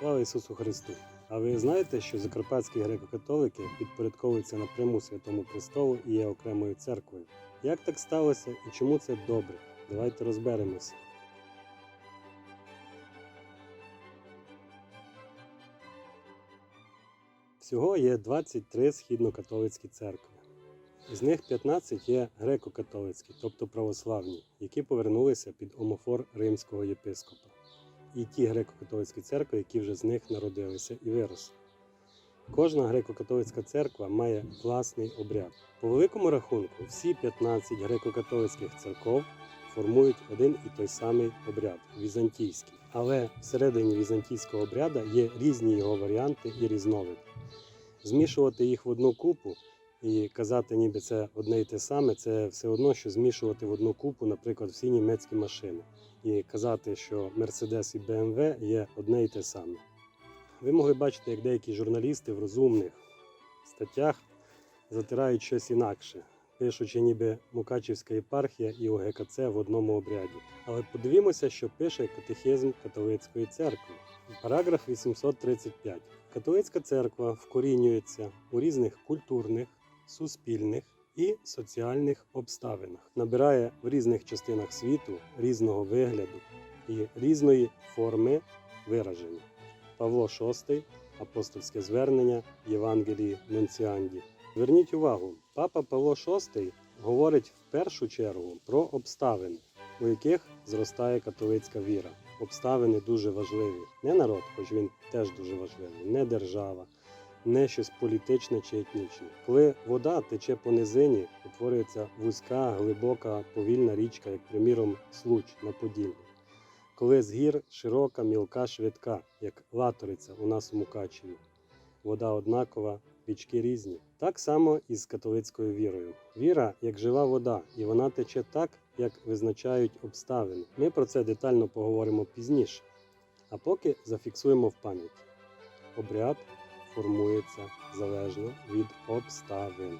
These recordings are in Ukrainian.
Слава Ісусу Христу! А ви знаєте, що закарпатські греко-католики підпорядковуються напряму Святому Престолу і є окремою церквою? Як так сталося і чому це добре? Давайте розберемося. Всього є 23 східно-католицькі церкви. З них 15 є греко-католицькі, тобто православні, які повернулися під омофор римського єпископа. І ті греко-католицькі церкви, які вже з них народилися і виросли. Кожна греко-католицька церква має власний обряд. По великому рахунку, всі 15 греко-католицьких церков формують один і той самий обряд візантійський. Але всередині візантійського обряда є різні його варіанти і різновиди. Змішувати їх в одну купу і казати, ніби це одне і те саме, це все одно, що змішувати в одну купу, наприклад, всі німецькі машини, і казати, що Mercedes і BMW є одне і те саме. Ви могли бачити, як деякі журналісти в розумних статтях затирають щось інакше, пишучи, ніби Мукачівська єпархія і ОГКЦ в одному обряді. Але подивімося, що пише катехизм католицької церкви. Параграф 835. Католицька церква вкорінюється у різних культурних, суспільних і соціальних обставинах, набирає в різних частинах світу різного вигляду і різної форми вираження. Павло VI, апостольське звернення Євангелії Нунціанді. Зверніть увагу, папа Павло VI говорить в першу чергу про обставини, у яких зростає католицька віра. Обставини дуже важливі. Не народ, хоч він теж дуже важливий, не держава, не щось політичне чи етнічне. Коли вода тече по низині, утворюється вузька, глибока, повільна річка, як приміром Случ на Поділлі. Коли з гір широка, мілка, швидка, як латориця у нас у Мукачеві. Вода однакова, річки різні. Так само і з католицькою вірою. Віра як жива вода, і вона тече так, як визначають обставини. Ми про це детально поговоримо пізніше. А поки зафіксуємо в пам'яті. Обряд формується залежно від обставин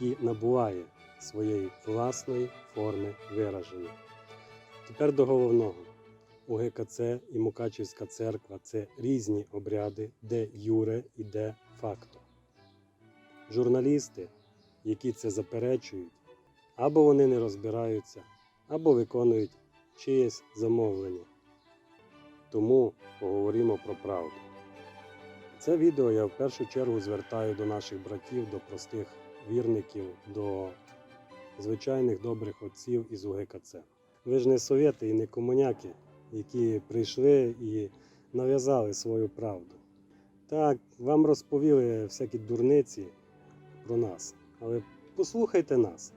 і набуває своєї власної форми вираження. Тепер до головного. У ГКЦ і Мукачівська церква це різні обряди, де юре і де факто. Журналісти, які це заперечують, або вони не розбираються, або виконують чиєсь замовлення. Тому поговоримо про правду. Це відео я в першу чергу звертаю до наших братів, до простих вірників, до звичайних добрих отців із УГКЦ. Ви ж не совєти і не комуняки, які прийшли і нав'язали свою правду. Так, вам розповіли всякі дурниці про нас, але послухайте нас.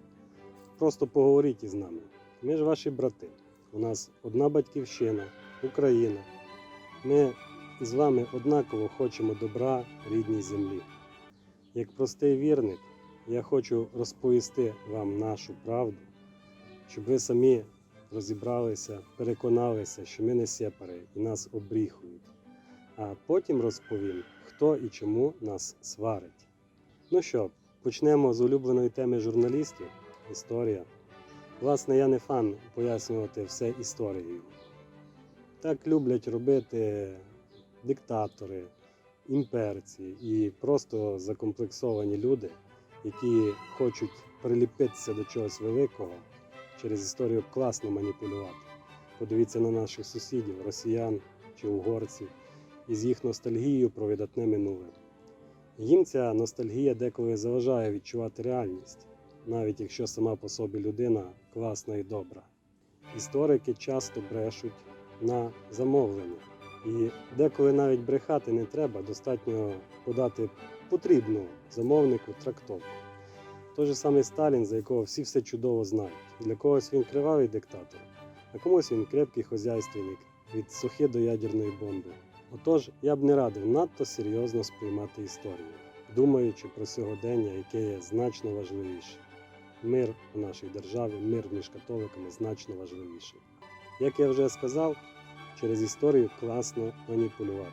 Просто поговоріть із нами. Ми ж ваші брати. У нас одна батьківщина, Україна. Ми з вами однаково хочемо добра рідній землі. Як простий вірник, я хочу розповісти вам нашу правду, щоб ви самі розібралися, переконалися, що ми не сепари і нас обріхують. А потім розповім, хто і чому нас сварить. Ну що, почнемо з улюбленої теми журналістів історія. Власне, я не фан пояснювати все історією. Так люблять робити диктатори, імперці і просто закомплексовані люди, які хочуть приліпитися до чогось великого через історію класно маніпулювати. Подивіться на наших сусідів, росіян чи угорців, із їх ностальгією про видатне минуле. Їм ця ностальгія деколи заважає відчувати реальність, навіть якщо сама по собі людина класна і добра. Історики часто брешуть на замовлення. І деколи навіть брехати не треба, достатньо подати потрібну замовнику трактовку. Той же самий Сталін, за якого всі все чудово знають. Для когось він кривавий диктатор, а комусь він крепкий хозяйственник від сухи до ядерної бомби. Отож, я б не радив надто серйозно сприймати історію, думаючи про сьогодення, яке є значно важливіше. Мир у нашій державі, мир між католиками значно важливіший. Як я вже сказав, через історію класно маніпулювати.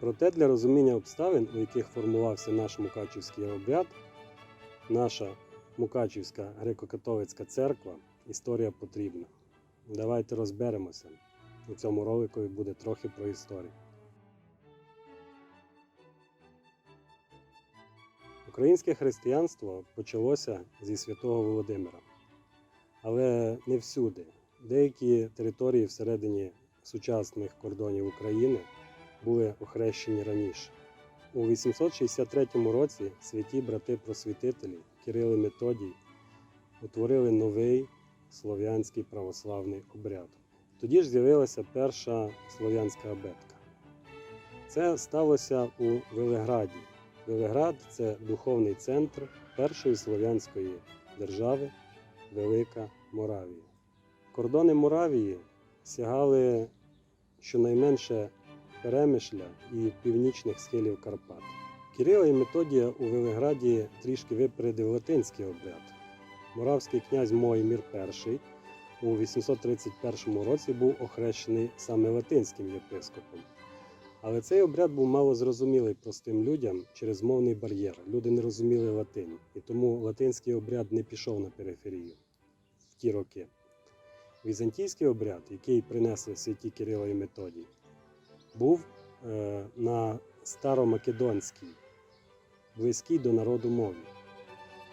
Проте для розуміння обставин, у яких формувався наш Мукачівський обряд, наша Мукачівська греко-католицька церква історія потрібна. Давайте розберемося. У цьому роликові буде трохи про історію. Українське християнство почалося зі святого Володимира. Але не всюди. Деякі території всередині сучасних кордонів України були охрещені раніше. У 863 році святі брати-просвітителі Кирил і Методій утворили новий слов'янський православний обряд. Тоді ж з'явилася перша слов'янська абетка. Це сталося у Велеграді. Велеград це духовний центр першої слов'янської держави Велика Моравія. Кордони Моравії сягали щонайменше Перемишля і північних схилів Карпат. Кирила і Методія у Велеграді трішки випередив латинський обряд. Моравський князь Моїмір І у 831 році був охрещений саме латинським єпископом. Але цей обряд був мало зрозумілий простим людям через мовний бар'єр. Люди не розуміли латинь, і тому латинський обряд не пішов на периферію в ті роки. Візантійський обряд, який принесли святі Кирило і Методій, був е, на старомакедонській, близькій до народу мові.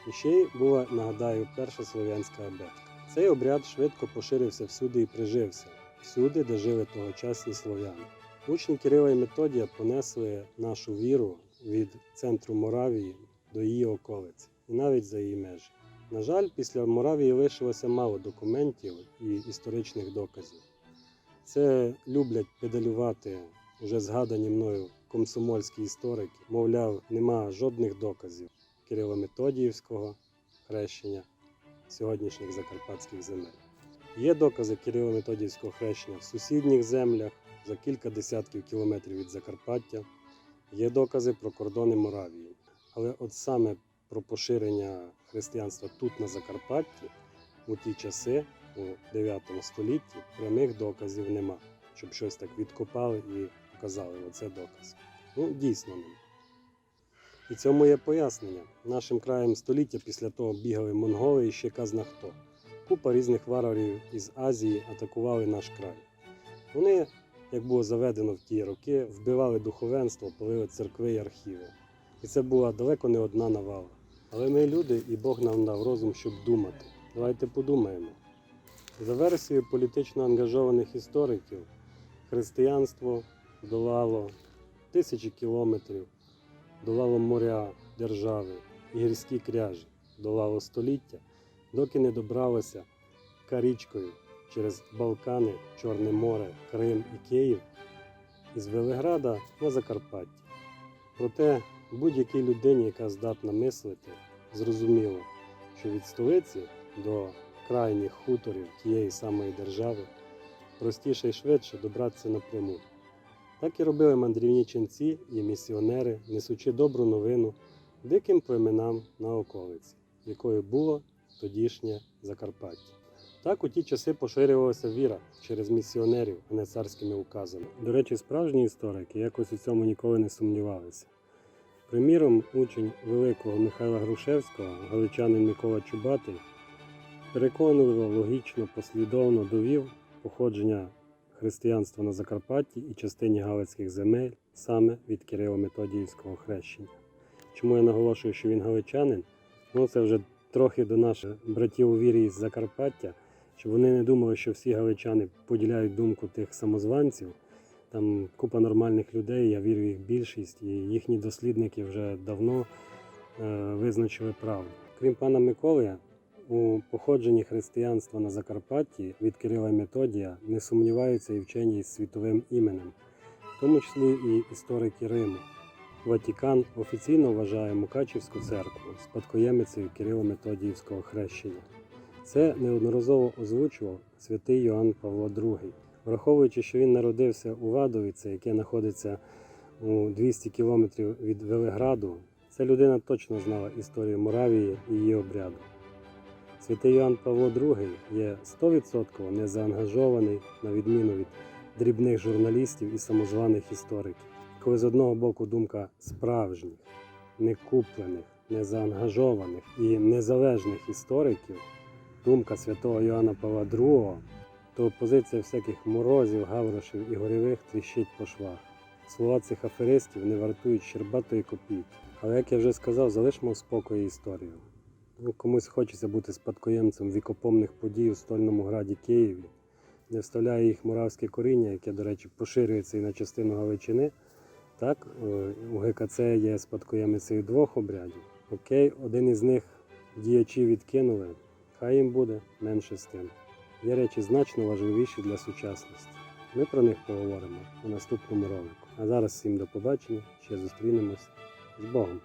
І ще була, нагадаю, перша слов'янська абетка. Цей обряд швидко поширився всюди і прижився, всюди, де жили тогочасні слов'яни. Учні Кирила і Методія понесли нашу віру від центру Моравії до її околиць і навіть за її межі. На жаль, після Моравії лишилося мало документів і історичних доказів. Це люблять педалювати уже згадані мною комсомольські історики. Мовляв, нема жодних доказів Кирило-Методіївського хрещення сьогоднішніх закарпатських земель. Є докази Кирило-Методіївського хрещення в сусідніх землях за кілька десятків кілометрів від Закарпаття. Є докази про кордони Моравії. Але от саме про поширення християнства тут на Закарпатті у ті часи, у 9 столітті, прямих доказів нема, щоб щось так відкопали і показали, оце доказ. Ну, дійсно нема. І цьому є пояснення. Нашим краєм століття після того бігали монголи і ще казна хто. Купа різних варварів із Азії атакували наш край. Вони, як було заведено в ті роки, вбивали духовенство, палили церкви і архіви. І це була далеко не одна навала. Але ми люди, і Бог нам дав розум, щоб думати. Давайте подумаємо. За версією політично ангажованих істориків, християнство долало тисячі кілометрів, долало моря держави і гірські кряжі, долало століття, доки не добралося карічкою через Балкани, Чорне море, Крим і Київ із Велиграда на Закарпаття. Проте будь-якій людині, яка здатна мислити, зрозуміло, що від столиці до крайніх хуторів тієї самої держави простіше і швидше добратися напряму. Так і робили мандрівні ченці і місіонери, несучи добру новину диким племенам на околиці, якою було тодішнє Закарпаття. Так у ті часи поширювалася віра через місіонерів, а не царськими указами. До речі, справжні історики якось у цьому ніколи не сумнівалися. Приміром, учень великого Михайла Грушевського, галичанин Микола Чубатий, переконливо, логічно, послідовно довів походження християнства на Закарпатті і частині Галицьких земель саме від Кирило-Методіївського хрещення. Чому я наголошую, що він галичанин? Ну, це вже трохи до наших братів у вірі із Закарпаття, щоб вони не думали, що всі галичани поділяють думку тих самозванців. Там купа нормальних людей, я вірю в їх більшість, і їхні дослідники вже давно е, визначили правду. Крім пана Миколи, у походженні християнства на Закарпатті від Кирила Методія не сумніваються і вчені із світовим іменем, в тому числі і історики Риму. Ватікан офіційно вважає Мукачівську церкву спадкоємицею Кирило-Методіївського хрещення. Це неодноразово озвучував святий Йоанн Павло II. Враховуючи, що він народився у Вадовіці, яке знаходиться у 200 кілометрів від Велеграду, ця людина точно знала історію Моравії і її обряду. Святий Йоанн Павло II є 100% незаангажований, на відміну від дрібних журналістів і самозваних істориків. Коли з одного боку думка справжніх, некуплених, незаангажованих і незалежних істориків, думка святого Йоанна Павла II, то позиція всяких морозів, гаврошів і горєвих тріщить по швах. Слова цих аферистів не вартують щербатої копійки. Але як я вже сказав, залишмо в спокої історію. Ну, комусь хочеться бути спадкоємцем вікопомних подій у стольному граді Києві, не вставляє їх муравське коріння, яке, до речі, поширюється і на частину Галичини. Так, е, у ГКЦ є спадкоємицею двох обрядів. Окей, один із них діячі відкинули, хай їм буде менше з тим. Є речі значно важливіші для сучасності. Ми про них поговоримо у наступному ролику. А зараз всім до побачення, ще зустрінемось з Богом.